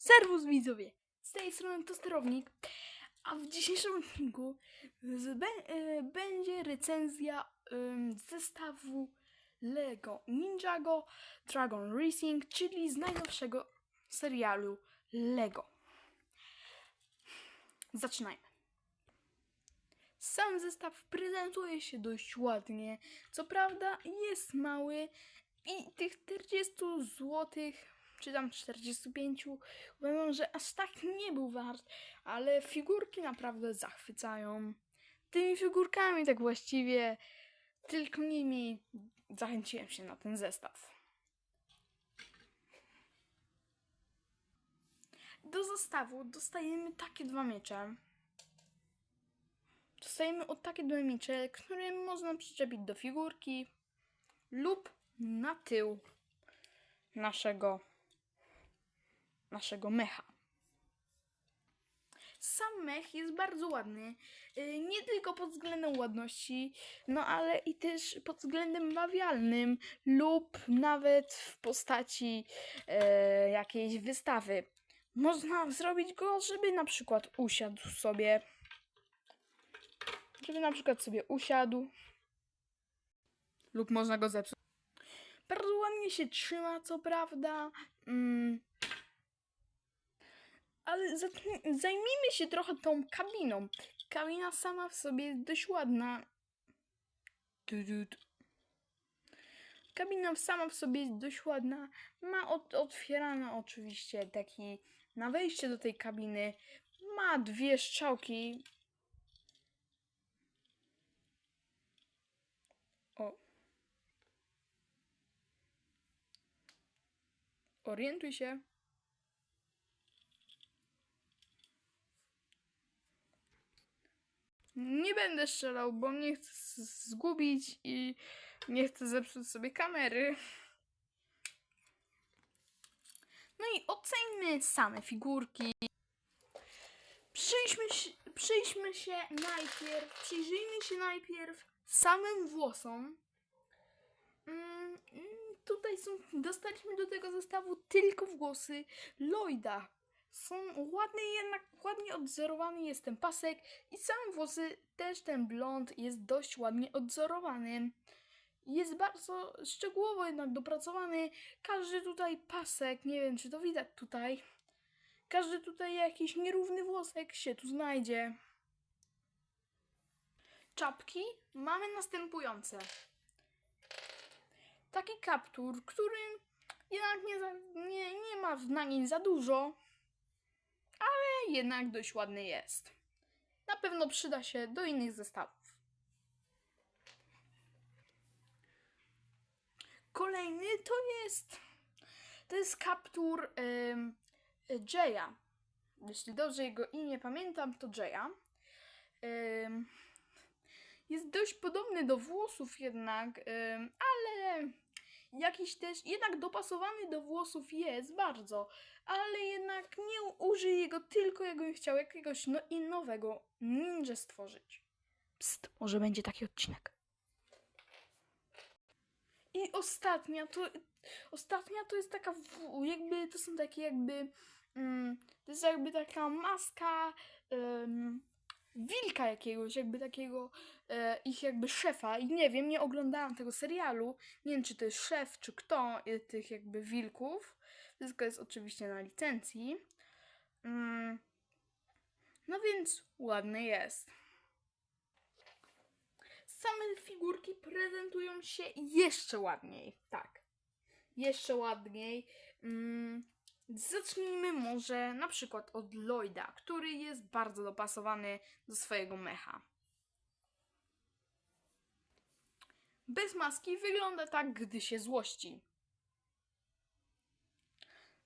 Serwus widzowie! Z tej strony to sterownik, a w dzisiejszym odcinku e, będzie recenzja em, zestawu Lego Ninjago Dragon Racing, czyli z najnowszego serialu Lego. Zaczynajmy. Sam zestaw prezentuje się dość ładnie. Co prawda jest mały i tych 40 zł, czy tam 45, uważam, że aż tak nie był wart, ale figurki naprawdę zachwycają. Tymi figurkami tak właściwie tylko nimi zachęciłem się na ten zestaw. Do zestawu dostajemy takie dwa miecze. Dostajemy od takie dwa miecze, które można przyczepić do figurki lub na tył naszego naszego mecha. Sam mech jest bardzo ładny, y, nie tylko pod względem ładności, no ale i też pod względem bawialnym lub nawet w postaci e, jakiejś wystawy. Można zrobić go, żeby na przykład usiadł sobie, żeby na przykład sobie usiadł lub można go zepsuć. Bardzo ładnie się trzyma, co prawda. Mm. Ale zajmijmy się trochę tą kabiną. Kabina sama w sobie jest dość ładna. Kabina sama w sobie jest dość ładna. Ma od, otwierane oczywiście taki na wejście do tej kabiny. Ma dwie strzałki. O. Orientuj się. Nie będę strzelał, bo nie chcę zgubić i nie chcę zepsuć sobie kamery. No i oceńmy same figurki. Przyjrzmy się, przyjrzmy się najpierw, przyjrzyjmy się najpierw samym włosom. Mm, mm, tutaj są, dostaliśmy do tego zestawu tylko włosy Lloyda. Są ładne, jednak ładnie odzorowany jest ten pasek i same włosy, też ten blond jest dość ładnie odzorowany. Jest bardzo szczegółowo jednak dopracowany. Każdy tutaj pasek, nie wiem czy to widać tutaj, każdy tutaj jakiś nierówny włosek się tu znajdzie. Czapki mamy następujące taki kaptur, który jednak nie, nie, nie ma na nim za dużo, jednak dość ładny jest. Na pewno przyda się do innych zestawów. Kolejny to jest to jest kaptur Jaya. Jeśli dobrze jego imię pamiętam, to Jaya. Jest dość podobny do włosów jednak, ale jakiś też, jednak dopasowany do włosów jest bardzo, ale jednak nie użyję go tylko jakbym chciał jakiegoś no, nowego ninja stworzyć. Psst, może będzie taki odcinek. I ostatnia to, ostatnia to jest taka, jakby, to są takie jakby, mm, to jest jakby taka maska em, wilka jakiegoś, jakby takiego e, ich jakby szefa i nie wiem, nie oglądałam tego serialu, nie wiem czy to jest szef, czy kto e, tych jakby wilków, wszystko jest oczywiście na licencji. Mm. No więc ładny jest. Same figurki prezentują się jeszcze ładniej, tak. Jeszcze ładniej. Mm. Zacznijmy może na przykład od Lloyda, który jest bardzo dopasowany do swojego mecha. Bez maski wygląda tak, gdy się złości.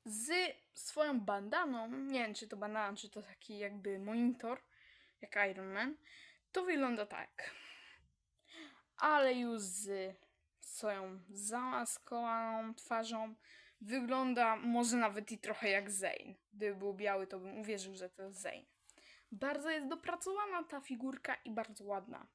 Z swoją bandaną, nie wiem czy to bandana, czy to taki jakby monitor, jak Iron Man, to wygląda tak. Ale już z swoją zamaskowaną twarzą Wygląda może nawet i trochę jak Zane. Gdyby był biały, to bym uwierzył, że to jest Zane. Bardzo jest dopracowana ta figurka i bardzo ładna.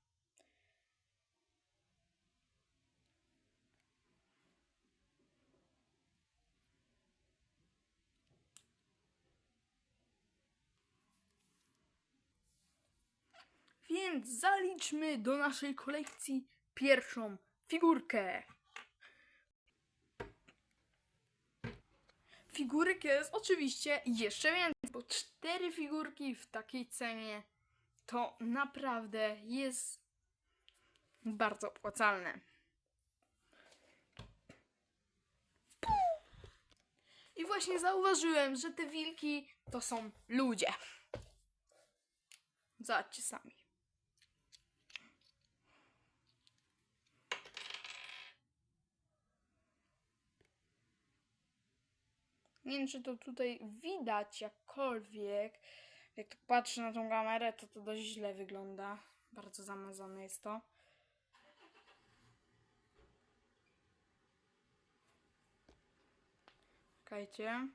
Więc zaliczmy do naszej kolekcji pierwszą figurkę. Figurek jest oczywiście jeszcze więcej, bo cztery figurki w takiej cenie to naprawdę jest bardzo opłacalne. I właśnie zauważyłem, że te wilki to są ludzie. Zobaczcie sami. Nie wiem, czy to tutaj widać jakkolwiek. Jak tak patrzę na tą kamerę, to to dość źle wygląda. Bardzo zamazane jest to. Czekajcie.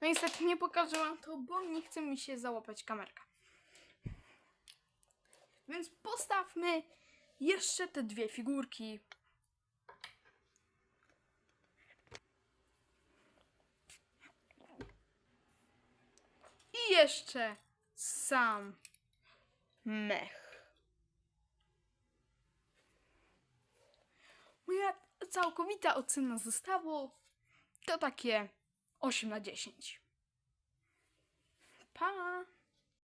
No niestety nie pokażę wam to, bo nie chce mi się załapać kamerka. Więc postawmy jeszcze te dwie figurki. I jeszcze sam mech. Moja całkowita ocena zestawu to takie 8 na 10. Pa!